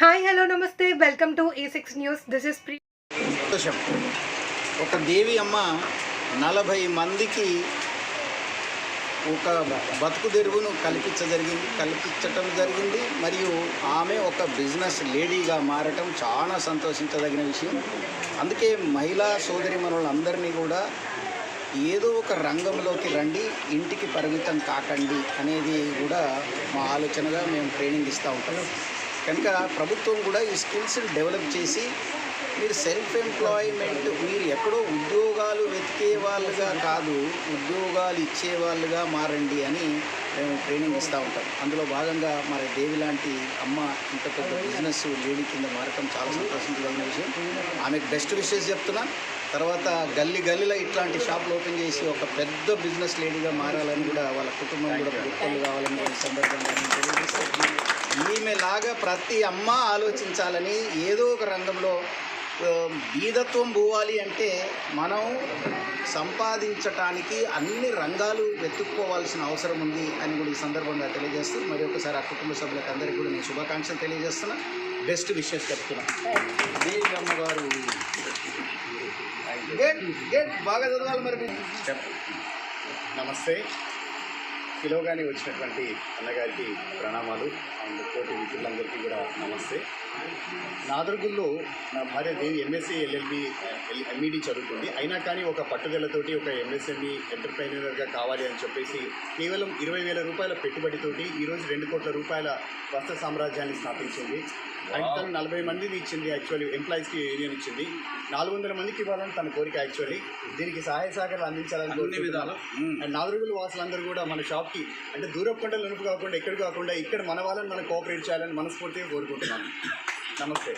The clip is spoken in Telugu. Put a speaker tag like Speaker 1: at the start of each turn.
Speaker 1: హాయ్ హలో నమస్తే. Welcome to A six news this is pre
Speaker 2: సంతోషం. ఒక దేవి అమ్మ నలభై మందికి ఒక బతుకు తెరువును కల్పించ జరిగింది కల్పించటం జరిగింది. మరియు ఆమె ఒక బిజినెస్ లేడీగా మారటం చాలా సంతోషించదగిన విషయం. అందుకే మహిళా సోదరిమణులందరినీ కూడా ఏదో ఒక రంగంలోకి రండి ఇంటికి పరిమితం కాకండి అనేది కూడా మా ఆలోచనగా మేము ట్రైనింగ్ ఇస్తూ ఉంటాం. కనుక ప్రభుత్వం కూడా ఈ స్కిల్స్ డెవలప్ చేసి మీరు సెల్ఫ్ ఎంప్లాయ్మెంట్ మీరు ఎక్కడో ఉద్యోగాలు వెతికే వాళ్ళుగా కాదు ఉద్యోగాలు ఇచ్చే వాళ్ళుగా మారండి అని మేము ట్రైనింగ్ ఇస్తూ ఉంటాం. అందులో భాగంగా మరి దేవి లాంటి అమ్మ ఇంత పెద్ద బిజినెస్ లేడీ కింద మారటం చాలా సంతోషించదగిన విషయం. ఆమెకు బెస్ట్ విషయస్ చెప్తున్నా. తర్వాత గల్లీ గల్లీలో ఇట్లాంటి షాపులు ఓపెన్ చేసి ఒక పెద్ద బిజినెస్ లేడీగా మారాలని కూడా వాళ్ళ కుటుంబం కూడా గొప్పలు కావాలని సందర్భంగా తెలియజేస్తాను ఈమెలాగా ప్రతి అమ్మ ఆలోచించాలని ఏదో ఒక రంగంలో బీదత్వం పోవాలి అంటే మనం సంపాదించటానికి అన్ని రంగాలు వెతుక్కోవాల్సిన అవసరం ఉంది అని కూడా ఈ సందర్భంగా తెలియజేస్తూ మరి ఒకసారి ఆ కుటుంబ సభ్యులకు అందరికీ కూడా నేను శుభాకాంక్షలు తెలియజేస్తున్నా. బెస్ట్ విషెస్ చెప్తున్నా. దేవి అమ్మగారు. గేట్ గేట్ బాగా చదవాలి మరి మీరు.
Speaker 3: చెప్ నమస్తే. పిలవగానే వచ్చినటువంటి అన్నగారికి ప్రణామాలు. అండ్ కోటి మిత్రులందరికీ కూడా నమస్తే. నాదర్గుల్లో నా భార్య దేవి ఎంఎస్సీ ఎల్ఎల్బి ఎంఈడి చదువుతుంది. అయినా కానీ ఒక పట్టుదలతోటి ఒక ఎంఎస్ఎంఈ ఎంటర్ప్రైనర్గా కావాలి అని చెప్పేసి కేవలం ఇరవై వేల రూపాయల పెట్టుబడితోటి ఈరోజు రెండు కోట్ల రూపాయల వస్త్ర సామ్రాజ్యాన్ని స్థాపించింది. అండ్ తను నలభై మందిని ఇచ్చింది యాక్చువల్లీ ఎంప్లాయీస్కి యూనియన్ ఇచ్చింది. నాలుగు వందల మందికి ఇవ్వాలని తన కోరిక యాక్చువల్లీ దీనికి సహాయ సహకారాలు అందించాలని కోరుకుంటున్నాను.
Speaker 2: విధాలు.
Speaker 3: అండ్ నాలుగుల వాసులందరూ కూడా మన షాప్కి అంటే దూరపు కొండలు కాకుండా ఇక్కడ కాకుండా ఇక్కడ మన వాళ్ళని మనం కోఆపరేట్ చేయాలని మనస్ఫూర్తిగా కోరుకుంటున్నాను. నమస్తే